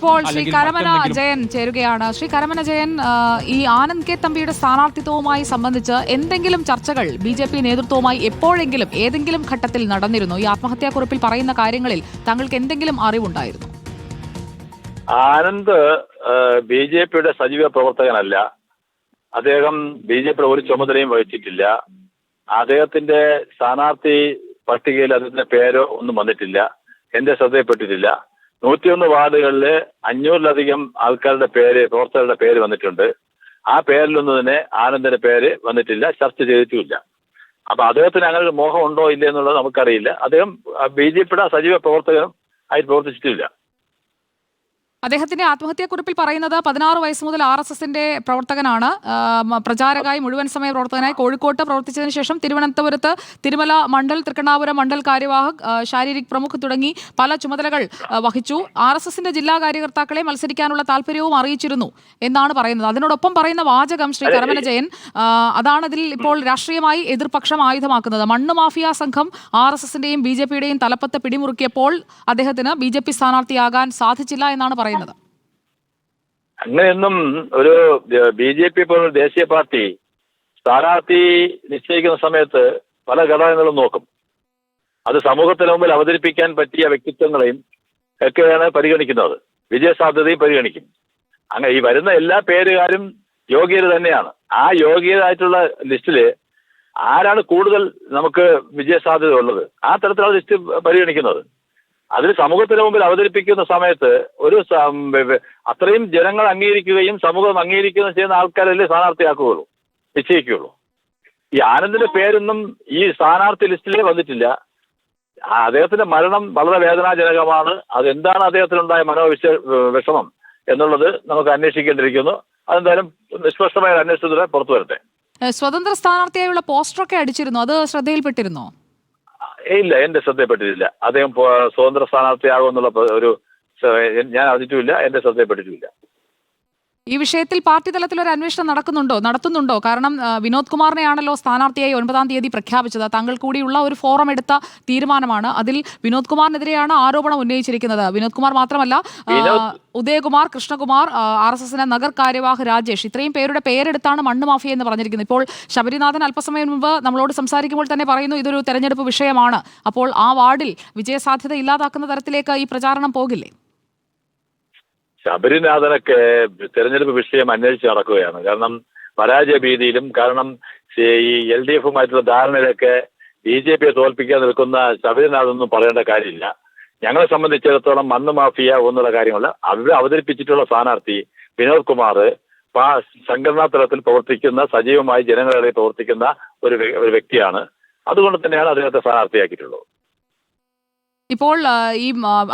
ഇപ്പോൾ ശ്രീ അല്ലെങ്കിൽ കരമന ജയൻ ചേരുകയാണ്. ശ്രീ കരമന ജയൻ ഈ ആനന്ദ് കെ തമ്പിയുടെ സ്ഥാനാർത്ഥിത്വവുമായി സംബന്ധിച്ച് എന്തെങ്കിലും ചർച്ചകൾ ബി ജെ പി നേതൃത്വവുമായി എപ്പോഴെങ്കിലും ഏതെങ്കിലും ഘട്ടത്തിൽ നടന്നിരുന്നു? ഈ ആത്മഹത്യാക്കുറിപ്പിൽ പറയുന്ന കാര്യങ്ങളിൽ താങ്കൾക്ക് എന്തെങ്കിലും അറിവുണ്ടായിരുന്നു? ആനന്ദ് ബി ജെ പിയുടെ സജീവ പ്രവർത്തകനല്ല. അദ്ദേഹം ബി ജെ പിയുടെ ഒരു ചുമതലയും വഹിച്ചിട്ടില്ല. അദ്ദേഹത്തിന്റെ സ്ഥാനാർത്ഥി പട്ടികയിൽ അതിന്റെ പേരോ ഒന്നും വന്നിട്ടില്ല. എന്റെ ശ്രദ്ധയിൽപ്പെട്ടിട്ടില്ല നൂറ്റിയൊന്ന് വാർഡുകളിൽ അഞ്ഞൂറിലധികം ആൾക്കാരുടെ പേര് പ്രവർത്തകരുടെ പേര് വന്നിട്ടുണ്ട്. ആ പേരിലൊന്നും തന്നെ ആനന്ദിന്റെ പേര് വന്നിട്ടില്ല ചർച്ച ചെയ്തിട്ടുമില്ല. അപ്പൊ അദ്ദേഹത്തിന് അങ്ങനെ ഒരു മോഹം ഉണ്ടോ ഇല്ല എന്നുള്ളത് നമുക്കറിയില്ല. അദ്ദേഹം ബി ജെ പിയുടെ സജീവ പ്രവർത്തകനും ആയി പ്രവർത്തിച്ചിട്ടില്ല. അദ്ദേഹത്തിന്റെ ആത്മഹത്യാക്കുറിപ്പിൽ പറയുന്നത് പതിനാറ് വയസ്സ് മുതൽ ആർ എസ് എസിന്റെ പ്രവർത്തകനാണ്. പ്രചാരകായി മുഴുവൻ സമയ പ്രവർത്തകനായി കോഴിക്കോട്ട് പ്രവർത്തിച്ചതിന് ശേഷം തിരുവനന്തപുരത്ത് തിരുമല മണ്ഡൽ തൃക്കണ്ണാപുരം മണ്ഡൽ കാര്യവാഹക് ശാരീരിക് പ്രമുഖ് തുടങ്ങി പല ചുമതലകൾ വഹിച്ചു. ആർ എസ് എസിന്റെ ജില്ലാ കാര്യകർത്താക്കളെ മത്സരിക്കാനുള്ള താല്പര്യവും അറിയിച്ചിരുന്നു എന്നാണ് പറയുന്നത്. അതിനോടൊപ്പം പറയുന്ന വാചകം ശ്രീ കരമന ജയൻ അതാണ് ഇതിൽ ഇപ്പോൾ രാഷ്ട്രീയമായി എതിർപക്ഷം ആയുധമാക്കുന്നത്. മണ്ണ് മാഫിയ സംഘം ആർ എസ് എസിന്റെയും ബി ജെ പിയുടെയും തലപ്പത്ത് പിടിമുറുക്കിയപ്പോൾ അദ്ദേഹത്തിന് ബി ജെ പി സ്ഥാനാർത്ഥിയാകാൻ സാധിച്ചില്ല എന്നാണ് പറയുന്നത്. അങ്ങനെയൊന്നും ഒരു ബി ജെ പി പോലുള്ള ദേശീയ പാർട്ടി സ്ഥാനാർത്ഥി നിശ്ചയിക്കുന്ന സമയത്ത് പല ഘടകങ്ങളും നോക്കും. അത് സമൂഹത്തിന് മുമ്പിൽ അവതരിപ്പിക്കാൻ പറ്റിയ വ്യക്തിത്വങ്ങളെയും ഒക്കെയാണ് പരിഗണിക്കുന്നത്. വിജയസാധ്യതയും പരിഗണിക്കും. അങ്ങനെ ഈ വരുന്ന എല്ലാ പേരുകാരും യോഗ്യത തന്നെയാണ്. ആ യോഗ്യരായിട്ടുള്ള ലിസ്റ്റിൽ ആരാണ് കൂടുതൽ നമുക്ക് വിജയസാധ്യത ഉള്ളത്? ആ തരത്തിലുള്ള ലിസ്റ്റ് പരിഗണിക്കുന്നത്. അതിൽ സമൂഹത്തിന് മുമ്പിൽ അവതരിപ്പിക്കുന്ന സമയത്ത് ഒരു അത്രയും ജനങ്ങൾ അംഗീകരിക്കുകയും സമൂഹം അംഗീകരിക്കുകയും ചെയ്യുന്ന ആൾക്കാരല്ലേ സ്ഥാനാർത്ഥിയാക്കുകയുള്ളൂ. നിശ്ചയിക്കുകയുള്ളൂ. ഈ ആനന്ദിന്റെ പേരൊന്നും ഈ സ്ഥാനാർത്ഥി ലിസ്റ്റിലേ വന്നിട്ടില്ല. അദ്ദേഹത്തിന്റെ മരണം വളരെ വേദനാജനകമാണ്. അതെന്താണ് അദ്ദേഹത്തിനുണ്ടായ മനോവിശ വിഷമം എന്നുള്ളത് നമുക്ക് അന്വേഷിക്കേണ്ടിയിരിക്കുന്നു. അതെന്തായാലും നിഷ്പക്ഷമായ അന്വേഷണത്തിലൂടെ പുറത്തു വരട്ടെ. സ്വതന്ത്ര സ്ഥാനാർത്ഥിയായുള്ള പോസ്റ്ററൊക്കെ അടിച്ചിരുന്നു. അത് ശ്രദ്ധയിൽപ്പെട്ടിരുന്നോ? ഇല്ല എന്റെ ശ്രദ്ധയിൽപ്പെട്ടിട്ടില്ല. അദ്ദേഹം സ്വതന്ത്ര സ്ഥാനാർത്ഥിയാകുമെന്നുള്ള ഒരു ഞാൻ അറിഞ്ഞിട്ടുമില്ല എന്റെ ശ്രദ്ധയിൽപ്പെട്ടിട്ടുമില്ല. ഈ വിഷയത്തിൽ പാർട്ടി തലത്തിൽ ഒരു അന്വേഷണം നടക്കുന്നുണ്ടോ? നടത്തുന്നുണ്ടോ? കാരണം വിനോദ് കുമാറിനെയാണല്ലോ സ്ഥാനാർത്ഥിയായി ഒൻപതാം തീയതി പ്രഖ്യാപിച്ചത്. താങ്കൾ കൂടിയുള്ള ഒരു ഫോറം എടുത്ത തീരുമാനമാണ്. അതിൽ വിനോദ് കുമാറിനെതിരെയാണ് ആരോപണം ഉന്നയിച്ചിരിക്കുന്നത്. വിനോദ് കുമാർ മാത്രമല്ല ഉദയകുമാർ കൃഷ്ണകുമാർ ആർ എസ് എസിന്റെ നഗർ കാര്യവാഹ് രാജേഷ് ഇത്രയും പേരുടെ പേരെടുത്താണ് മണ്ണ് മാഫിയ എന്ന് പറഞ്ഞിരിക്കുന്നത്. ഇപ്പോൾ ശബരിനാഥൻ അല്പസമയം മുമ്പ് നമ്മളോട് സംസാരിക്കുമ്പോൾ തന്നെ പറയുന്നു ഇതൊരു തെരഞ്ഞെടുപ്പ് വിഷയമാണ്. അപ്പോൾ ആ വാർഡിൽ വിജയസാധ്യത ഇല്ലാതാക്കുന്ന തരത്തിലേക്ക് ഈ പ്രചാരണം പോകില്ലേ? ശബരിനാഥനൊക്കെ തെരഞ്ഞെടുപ്പ് വിഷയം അന്വേഷിച്ച് നടക്കുകയാണ്. കാരണം പരാജയ ഭീതിയിലും കാരണം ഈ എൽ ഡി എഫുമായിട്ടുള്ള ധാരണയിലൊക്കെ ബി ജെ പിയെ തോൽപ്പിക്കാൻ നിൽക്കുന്ന ശബരിനാഥനൊന്നും പറയേണ്ട കാര്യമില്ല. ഞങ്ങളെ സംബന്ധിച്ചിടത്തോളം മണ്ണ് മാഫിയ എന്നുള്ള കാര്യമല്ല. അവർ അവതരിപ്പിച്ചിട്ടുള്ള സ്ഥാനാർത്ഥി വിനോദ് കുമാർ സംഘടനാ തലത്തിൽ പ്രവർത്തിക്കുന്ന സജീവമായി ജനങ്ങളുടെ പ്രവർത്തിക്കുന്ന ഒരു വ്യക്തിയാണ്. അതുകൊണ്ട് തന്നെയാണ് അദ്ദേഹത്തെ സ്ഥാനാർത്ഥിയാക്കിയിട്ടുള്ളത്. ഇപ്പോൾ ഈ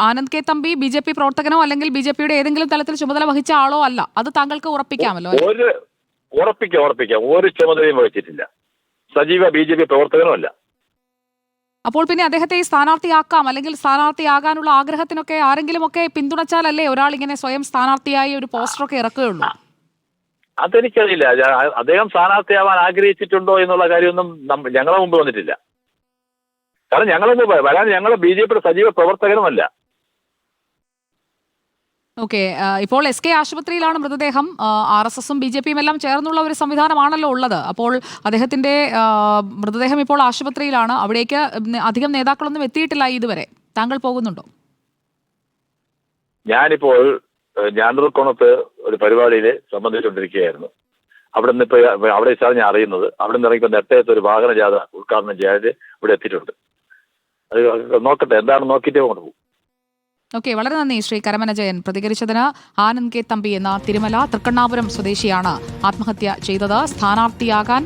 Anand K Thampi B J P പ്രവർത്തകനോ അല്ലെങ്കിൽ ബി ജെ പിയുടെ ഏതെങ്കിലും തലത്തിൽ ചുമതല വഹിച്ച ആളോ അല്ല. അത് താങ്കൾക്ക് ഉറപ്പിക്കാമല്ലോ ഒരു ഉറപ്പിക്കാം ഉറപ്പിക്കാം. ഒരു ചുമതലയും വഹിച്ചിട്ടില്ല. സജീവ ബി ജെ പി പ്രവർത്തകനുമല്ല അപ്പോൾ പിന്നെ അദ്ദേഹത്തെ ഈ സ്ഥാനാർത്ഥിയാക്കാം അല്ലെങ്കിൽ സ്ഥാനാർത്ഥിയാകാനുള്ള ആഗ്രഹത്തിനൊക്കെ ആരെങ്കിലും ഒക്കെ പിന്തുണച്ചാലല്ലേ ഒരാൾ ഇങ്ങനെ സ്വയം സ്ഥാനാർത്ഥിയായി ഒരു പോസ്റ്റർ പോസ്റ്ററൊക്കെ ഇറക്കുകയുള്ളൂ? അതെനിക്കറിയില്ല. അദ്ദേഹം സ്ഥാനാർത്ഥിയാവാൻ ആഗ്രഹിച്ചിട്ടുണ്ടോ എന്നുള്ള കാര്യമൊന്നും ഞങ്ങളെ മുമ്പ് വന്നിട്ടില്ല. കാരണം ഞങ്ങളെ വരാൻ ഞങ്ങൾ ബി ജെ പിയുടെ സജീവ പ്രവർത്തകനുമല്ല. ഓക്കെ ഇപ്പോൾ എസ് കെ ആശുപത്രിയിലാണ് മൃതദേഹം. ആർ എസ് എസും ബി ജെ പിയും എല്ലാം ചേർന്നുള്ള ഒരു സംവിധാനമാണല്ലോ ഉള്ളത്. അപ്പോൾ അദ്ദേഹത്തിന്റെ മൃതദേഹം ഇപ്പോൾ ആശുപത്രിയിലാണ്. അവിടേക്ക് അധികം നേതാക്കളൊന്നും എത്തിയിട്ടില്ല ഇതുവരെ. താങ്കൾ പോകുന്നുണ്ടോ? ഞാനിപ്പോൾ ഏഹ്, ഞാണ്ടൂർക്കോണത്ത് ഒരു പരിപാടിയിൽ സംബന്ധിച്ചുകൊണ്ടിരിക്കുകയായിരുന്നു. അവിടെ നിന്ന് ഇപ്പൊ അവിടെ വെച്ചാണ് ഞാൻ അറിയുന്നത്. അവിടെ നിന്ന് ഇറങ്ങിയപ്പോൾ നെട്ടയത്ത് ഒരു വാഹന ജാഥ ഉദ്ഘാടനം ചെയ്യാതെ ഇവിടെ എത്തിയിട്ടുണ്ട്. അത് നോക്കട്ടെ എന്താണ് നോക്കിയിട്ടേ കൊണ്ട് പോകും. ഓക്കെ വളരെ നന്ദി ശ്രീ കരമന ജയൻ. പ്രതികരിച്ചതിന് ആനന്ദ് കെ തമ്പി എന്ന തിരുമല തൃക്കണ്ണാപുരം സ്വദേശിയാണ്. ആത്മഹത്യ ചെയ്തത്. സ്ഥാനാർത്ഥിയാകാൻ